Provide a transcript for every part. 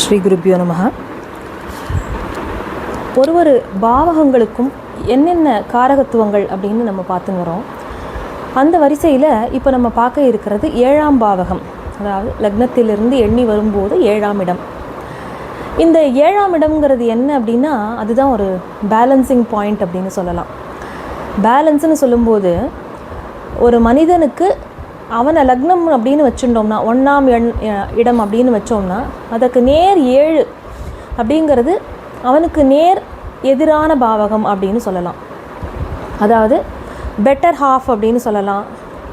ஸ்ரீ குருப்பியோ நமக ஒரு ஒரு பாவகங்களுக்கும் என்னென்ன காரகத்துவங்கள் அப்படின்னு நம்ம பார்த்துன்னு வரோம். அந்த வரிசையில் இப்போ நம்ம பார்க்க இருக்கிறது ஏழாம் பாவகம். அதாவது லக்னத்திலிருந்து எண்ணி வரும்போது ஏழாம் இடம். இந்த ஏழாம் இடம்ங்கிறது என்ன அப்படின்னா அதுதான் ஒரு பேலன்சிங் பாயிண்ட் அப்படின்னு சொல்லலாம். பேலன்ஸ்னு சொல்லும்போது ஒரு மனிதனுக்கு அவனை லக்னம் அப்படின்னு வச்சுட்டோம்னா ஒன்றாம் எண் இடம் அப்படின்னு வச்சோம்னா அதற்கு நேர் ஏழு அப்படிங்கிறது அவனுக்கு நேர் எதிரான பாவகம் அப்படின்னு சொல்லலாம். அதாவது பெட்டர் ஹாஃப் அப்படின்னு சொல்லலாம்.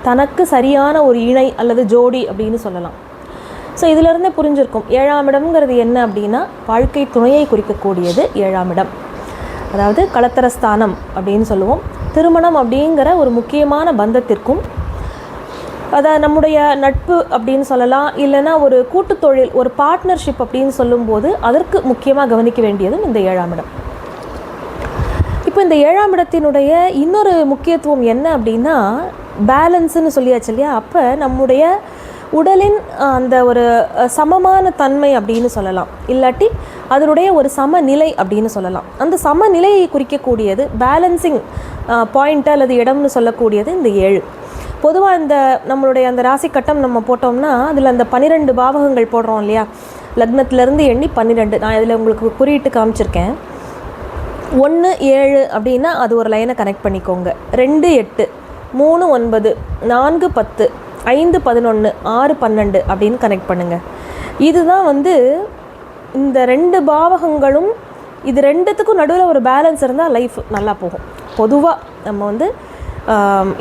தனக்கு சரியான ஒரு இணை அல்லது ஜோடி அப்படின்னு சொல்லலாம். ஸோ இதிலிருந்தே புரிஞ்சிருக்கும். ஏழாம் இடம்ங்கிறது என்ன அப்படின்னா வாழ்க்கை துணையை குறிக்கக்கூடியது ஏழாம் இடம். அதாவது களத்திரஸ்தானம் அப்படின்னு சொல்லுவோம். திருமணம் அப்படிங்கிற ஒரு முக்கியமான பந்தத்திற்கும் அதான் நம்முடைய நட்பு அப்படின்னு சொல்லலாம் இல்லைன்னா ஒரு கூட்டு தொழில் ஒரு பார்ட்னர்ஷிப் அப்படின்னு சொல்லும்போது அதற்கு முக்கியமாக கவனிக்க வேண்டியதும் இந்த ஏழாம் இடம். இப்போ இந்த ஏழாம் இடத்தினுடைய இன்னொரு முக்கியத்துவம் என்ன அப்படின்னா பேலன்ஸுன்னு சொல்லியாச்சு இல்லையா? அப்போ நம்முடைய உடலின் அந்த ஒரு சமமான தன்மை அப்படின்னு சொல்லலாம். இல்லாட்டி அதனுடைய ஒரு சமநிலை அப்படின்னு சொல்லலாம். அந்த சமநிலையை குறிக்கக்கூடியது பேலன்சிங் பாயிண்ட் அல்லது இடம்னு சொல்லக்கூடியது இந்த ஏழு. பொதுவாக இந்த நம்மளுடைய அந்த ராசி கட்டம் நம்ம போட்டோம்னா அதில் அந்த பன்னிரெண்டு பாவகங்கள் போடுறோம் இல்லையா? லக்னத்திலேருந்து எண்ணி பன்னிரெண்டு நான் இதில் உங்களுக்கு குறியிட்டு காமிச்சிருக்கேன். ஒன்று ஏழு அப்படின்னா அது ஒரு லைனை கனெக்ட் பண்ணிக்கோங்க. ரெண்டு எட்டு. மூணு ஒன்பது. நான்கு பத்து. ஐந்து பதினொன்று ஆறு பன்னெண்டு அப்படின்னு கனெக்ட் பண்ணுங்கள் இதுதான் வந்து இந்த ரெண்டு பாவகங்களும் இது ரெண்டுத்துக்கும் நடுவில் ஒரு பேலன்ஸ் இருந்தால் லைஃப் நல்லா போகும். பொதுவாக நம்ம வந்து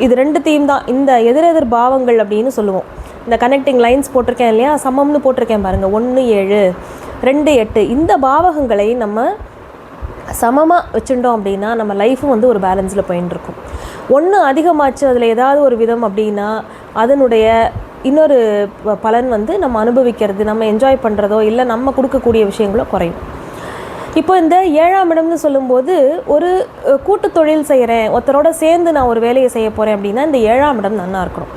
இது ரெண்டு தீம் தான். இந்த எதிரெதிர் பாவங்கள் அப்படின்னு சொல்லுவோம். இந்த கனெக்டிங் லைன்ஸ் போட்டிருக்கேன் இல்லையா? சமம்னு போட்டிருக்கேன் பாருங்கள் ஒன்று ஏழு ரெண்டு எட்டு. இந்த பாவகங்களை நம்ம சமமாக வச்சுட்டோம் அப்படின்னா நம்ம லைஃபும் வந்து ஒரு பேலன்ஸில் போயின்னு இருக்கும். ஒன்று அதிகமாச்சு அதில் ஏதாவது ஒரு விதம் அப்படின்னா அதனுடைய இன்னொரு பலன் வந்து நம்ம அனுபவிக்கிறது நம்ம என்ஜாய் பண்ணுறதோ இல்லை நம்ம கொடுக்கக்கூடிய விஷயங்களோ குறையும். இப்போ இந்த ஏழாம் இடம்னு சொல்லும்போது ஒரு கூட்டு தொழில் செய்கிறேன் ஒருத்தரோட சேர்ந்து நான் ஒரு வேலையை செய்ய போகிறேன் அப்படின்னா இந்த ஏழாம் இடம் நன்னா இருக்கணும்.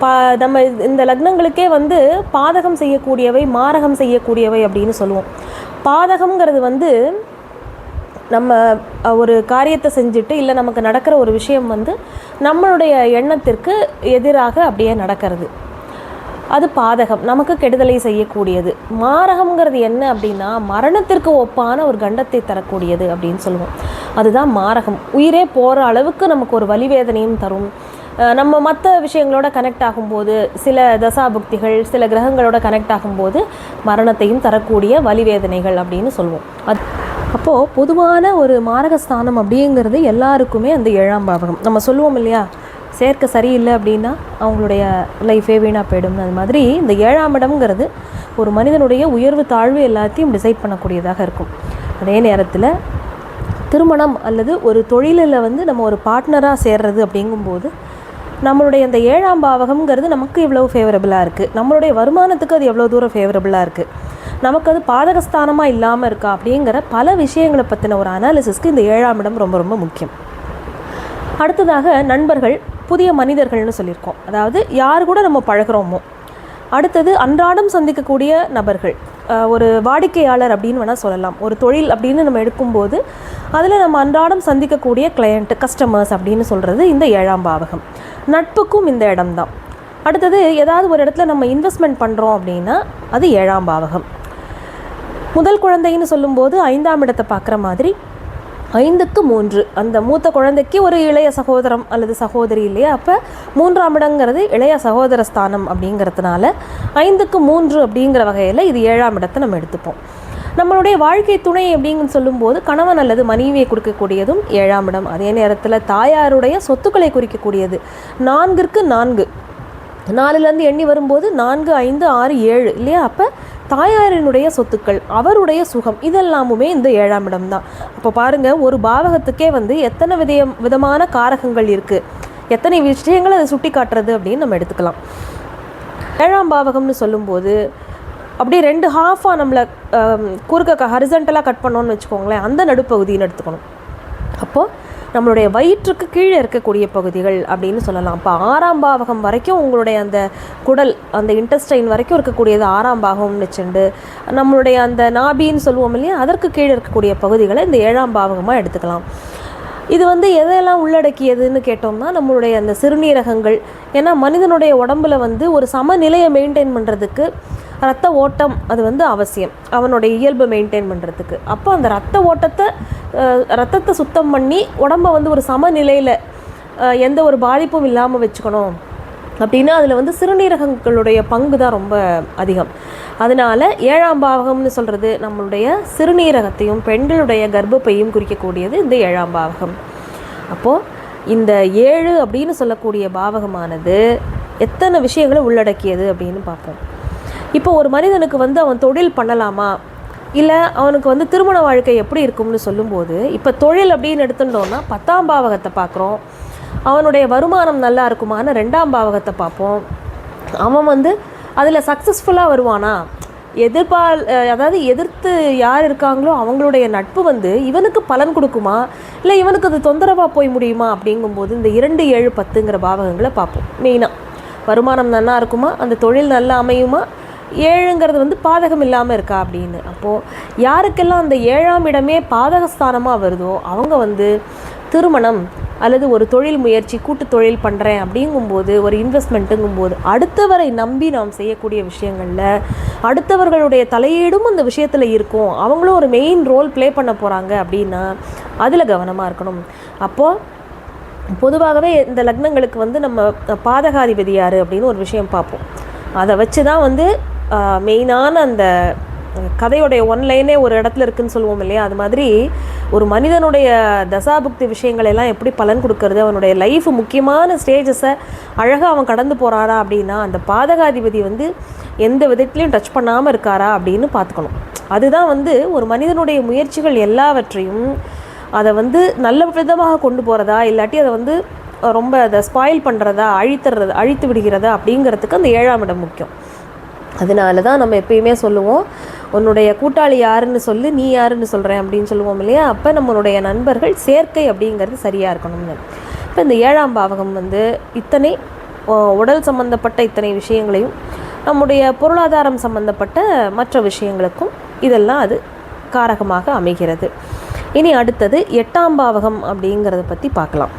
பா நம்ம இந்த லக்னங்களுக்கே வந்து பாதகம் செய்யக்கூடியவை மாரகம் செய்யக்கூடியவை அப்படின்னு சொல்லுவோம். பாதகம்ங்கிறது வந்து நம்ம ஒரு காரியத்தை செஞ்சுட்டு இல்லை நமக்கு நடக்கிற ஒரு விஷயம் வந்து நம்மளுடைய எண்ணத்திற்கு எதிராக அப்படியே நடக்கிறது. அது பாதகம். நமக்கு கெடுதலை செய்யக்கூடியது. மாரகம்ங்கிறது என்ன அப்படின்னா மரணத்திற்கு ஒப்பான ஒரு கண்டத்தை தரக்கூடியது அப்படின்னு சொல்லுவோம். அதுதான் மாரகம். உயிரே போகிற அளவுக்கு நமக்கு ஒரு வலிவேதனையும் தரும். நம்ம மற்ற விஷயங்களோட கனெக்ட் ஆகும்போது சில தசாபுக்திகள் சில கிரகங்களோட கனெக்ட் ஆகும்போது மரணத்தையும் தரக்கூடிய வலிவேதனைகள் அப்படின்னு சொல்லுவோம். அது அப்போது பொதுவான ஒரு மாரகஸ்தானம் அப்படிங்கிறது எல்லாருக்குமே அந்த ஏழாம் பாவகம். நம்ம சொல்லுவோம் இல்லையா? சேர்க்கை சரியில்லை அப்படின்னா அவங்களுடைய லைஃபே வீணாக போயிடும். அது மாதிரி இந்த ஏழாம் இடம்ங்கிறது ஒரு மனிதனுடைய உயர்வு தாழ்வு எல்லாத்தையும் டிசைட் பண்ணக்கூடியதாக இருக்கும். அதே நேரத்தில் திருமணம் அல்லது ஒரு தொழிலில் வந்து நம்ம ஒரு பார்ட்னராக சேர்றது அப்படிங்கும்போது நம்மளுடைய அந்த ஏழாம் பாவகம்ங்கிறது நமக்கு எவ்வளோ ஃபேவரபுளாக இருக்குது நம்மளுடைய வருமானத்துக்கு அது எவ்வளோ தூரம் ஃபேவரபுளாக இருக்குது நமக்கு அது பாதகஸ்தானமாக இல்லாமல் இருக்கா? அப்படிங்கிற பல விஷயங்களை பற்றின ஒரு அனாலிசிஸ்க்கு இந்த ஏழாம் இடம் ரொம்ப ரொம்ப முக்கியம். அடுத்ததாக நண்பர்கள் புதிய மனிதர்கள்னு சொல்லியிருக்கோம். அதாவது யார் கூட நம்ம பழகுறோமோ. அடுத்தது அன்றாடம் சந்திக்கக்கூடிய நபர்கள். ஒரு வாடிக்கையாளர் அப்படின்னு வேணால் சொல்லலாம். ஒரு தொழில் அப்படின்னு நம்ம எடுக்கும்போது அதில் நம்ம அன்றாடம் சந்திக்கக்கூடிய கிளையண்ட்டு கஸ்டமர்ஸ் அப்படின்னு சொல்கிறது இந்த ஏழாம் பாவகம். நட்புக்கும் இந்த இடம்தான். அடுத்தது ஏதாவது ஒரு இடத்துல நம்ம இன்வெஸ்ட்மெண்ட் பண்ணுறோம் அப்படின்னா அது ஏழாம் பாவகம். முதல் குழந்தைன்னு சொல்லும்போது ஐந்தாம் இடத்தை பார்க்குற மாதிரி ஐந்துக்கு மூன்று. அந்த மூத்த குழந்தைக்கு ஒரு இளைய சகோதரம் அல்லது சகோதரி இல்லையா? அப்போ மூன்றாம் இடங்கிறது இளைய சகோதர ஸ்தானம் அப்படிங்கிறதுனால ஐந்துக்கு மூன்று அப்படிங்கிற வகையில் இது ஏழாம் இடத்தை நம்ம எடுத்துப்போம். நம்மளுடைய வாழ்க்கை துணை அப்படின்னு சொல்லும்போது கணவன் அல்லது மனைவியை கொடுக்கக்கூடியதும் ஏழாம் இடம். அதே நேரத்தில் தாயாருடைய சொத்துக்களை குறிக்கக்கூடியது நான்கிற்கு நான்கு. நாலுலேருந்து எண்ணி வரும்போது நான்கு ஐந்து ஆறு ஏழு இல்லையா? அப்போ தாயாரினுடைய சொத்துக்கள் அவருடைய சுகம் இதெல்லாமுமே இந்த ஏழாம் இடம் தான் அப்போ பாருங்கள் ஒரு பாவகத்துக்கே வந்து எத்தனை விதயம் விதமான காரகங்கள் இருக்குது எத்தனை விஷயங்களை அதை சுட்டி காட்டுறது அப்படின்னு நம்ம எடுத்துக்கலாம். ஏழாம் பாவகம்னு சொல்லும்போது அப்படியே ரெண்டு ஹாஃபாக நம்மளை குறுக்க ஹரிசன்டலாக கட் பண்ணோன்னு வச்சுக்கோங்களேன் அந்த நடுப்பகுதின்னு எடுத்துக்கணும். அப்போது நம்மளுடைய வயிற்றுக்கு கீழே இருக்கக்கூடிய பகுதிகள் அப்படின்னு சொல்லலாம். இப்போ ஆறாம் பாவகம் வரைக்கும் உங்களுடைய அந்த குடல் அந்த இன்டெஸ்டைன் வரைக்கும் இருக்கக்கூடியது ஆறாம் பாகம்னு வச்சுண்டு நம்மளுடைய அந்த நாபின்னு சொல்லுவோம் இல்லையா? அதற்கு கீழே இருக்கக்கூடிய பகுதிகளை இந்த ஏழாம் பாவகமாக எடுத்துக்கலாம். இது வந்து எதையெல்லாம் உள்ளடக்கியதுன்னு கேட்டோம்னா நம்மளுடைய அந்த சிறுநீரகங்கள். ஏன்னா மனிதனுடைய உடம்புல வந்து ஒரு சமநிலையை மெயின்டைன் பண்ணுறதுக்கு ரத்த ஓட்டம் அது வந்து அவசியம். அவனுடைய இயல்பை மெயின்டைன் பண்ணுறதுக்கு அப்போ அந்த ரத்த ஓட்டத்தை ரத்தத்தை சுத்தம் பண்ணி உடம்பை வந்து ஒரு சமநிலையில் எந்த ஒரு பாதிப்பும் இல்லாமல் வச்சுக்கணும். அப்படின்னா அதில் வந்து சிறுநீரகங்களுடைய பங்கு தான் ரொம்ப அதிகம். அதனால் ஏழாம் பாவகம்னு சொல்கிறது நம்மளுடைய சிறுநீரகத்தையும் பெண்களுடைய கர்ப்பப்பையும் குறிக்கக்கூடியது இந்த ஏழாம் பாவகம். அப்போது இந்த ஏழு அப்படின்னு சொல்லக்கூடிய பாவகமானது எத்தனை விஷயங்களை உள்ளடக்கியது அப்படின்னு பார்ப்போம். இப்போ ஒரு மனிதனுக்கு வந்து அவன் தொழில் பண்ணலாமா? இல்லை அவனுக்கு வந்து திருமண வாழ்க்கை எப்படி இருக்கும்னு சொல்லும்போது இப்போ தொழில் அப்படின்னு எடுத்துட்டோம்னா பத்தாம் பாவகத்தை பார்க்குறோம். அவனுடைய வருமானம் நல்லா இருக்குமான்னு ரெண்டாம் பாவகத்தை பார்ப்போம். அவன் வந்து அதில் சக்ஸஸ்ஃபுல்லாக வருவானா? எதிர்பால் அதாவது எதிர்த்து யார் இருக்காங்களோ அவங்களுடைய நட்பு வந்து இவனுக்கு பலன் கொடுக்குமா? இல்லை இவனுக்கு அது தொந்தரவாக போய் முடியுமா? அப்படிங்கும்போது இந்த இரண்டு ஏழு பத்துங்கிற பாவகங்களை பார்ப்போம். மெயினாக வருமானம் நல்லா இருக்குமா? அந்த தொழில் நல்லா அமையுமா? ஏழுங்கிறது வந்து பாதகம் இல்லாமல் இருக்கா அப்படின்னு. அப்போது யாருக்கெல்லாம் அந்த ஏழாம் இடமே பாதகஸ்தானமாக வருதோ அவங்க வந்து திருமணம் அல்லது ஒரு தொழில் முயற்சி கூட்டு தொழில் பண்ணுறேன் அப்படிங்கும்போது ஒரு இன்வெஸ்ட்மெண்ட்டுங்கும்போது அடுத்தவரை நம்பி நாம் செய்யக்கூடிய விஷயங்களில் அடுத்தவர்களுடைய தலையீடும் அந்த விஷயத்தில் இருக்கும். அவங்களும் ஒரு மெயின் ரோல் ப்ளே பண்ண போகிறாங்க அப்படின்னா அதில் கவனமாக இருக்கணும். அப்போது பொதுவாகவே இந்த லக்னங்களுக்கு வந்து நம்ம பாதகாதிபதி யார் அப்படின்னு ஒரு விஷயம் பார்ப்போம். அதை வச்சு தான் வந்து மெயினான அந்த கதையுடைய ஒன் லைனே ஒரு இடத்துல இருக்குன்னு சொல்லுவோம் இல்லையா? அது மாதிரி ஒரு மனிதனுடைய தசாபுக்தி விஷயங்கள் எல்லாம் எப்படி பலன் கொடுக்கறது அவனுடைய லைஃப் முக்கியமான ஸ்டேஜஸை அழகாக அவன் கடந்து போகிறாரா அப்படின்னா அந்த பாதகாதிபதி வந்து எந்த விதத்துலையும் டச் பண்ணாமல் இருக்காரா அப்படின்னு பார்த்துக்கணும். அதுதான் வந்து ஒரு மனிதனுடைய முயற்சிகள் எல்லாவற்றையும் அதை வந்து நல்ல விதமாக கொண்டு போகிறதா இல்லாட்டி அதை வந்து ரொம்ப அதை ஸ்பாயில் பண்ணுறதா அழித்துறது அழித்து விடுகிறதா அப்படிங்கிறதுக்கு அந்த ஏழாம் இடம் முக்கியம். அதனால தான் நம்ம எப்பயுமே சொல்லுவோம் உன்னுடைய கூட்டாளி யாருன்னு சொல்லு நீ யாருன்னு சொல்கிறேன் அப்படின்னு சொல்லுவோம் இல்லையா? அப்போ நம்மளுடைய நண்பர்கள் சேர்க்கை அப்படிங்கிறது சரியாக இருக்கணும்னு இப்போ இந்த ஏழாம் பாவகம் வந்து இத்தனை உடல் சம்பந்தப்பட்ட இத்தனை விஷயங்களையும் நம்முடைய பொருளாதாரம் சம்பந்தப்பட்ட மற்ற விஷயங்களுக்கும் இதெல்லாம் அது காரகமாக அமைகிறது. இனி அடுத்தது எட்டாம் பாவகம் அப்படிங்கிறத பற்றி பார்க்கலாம்.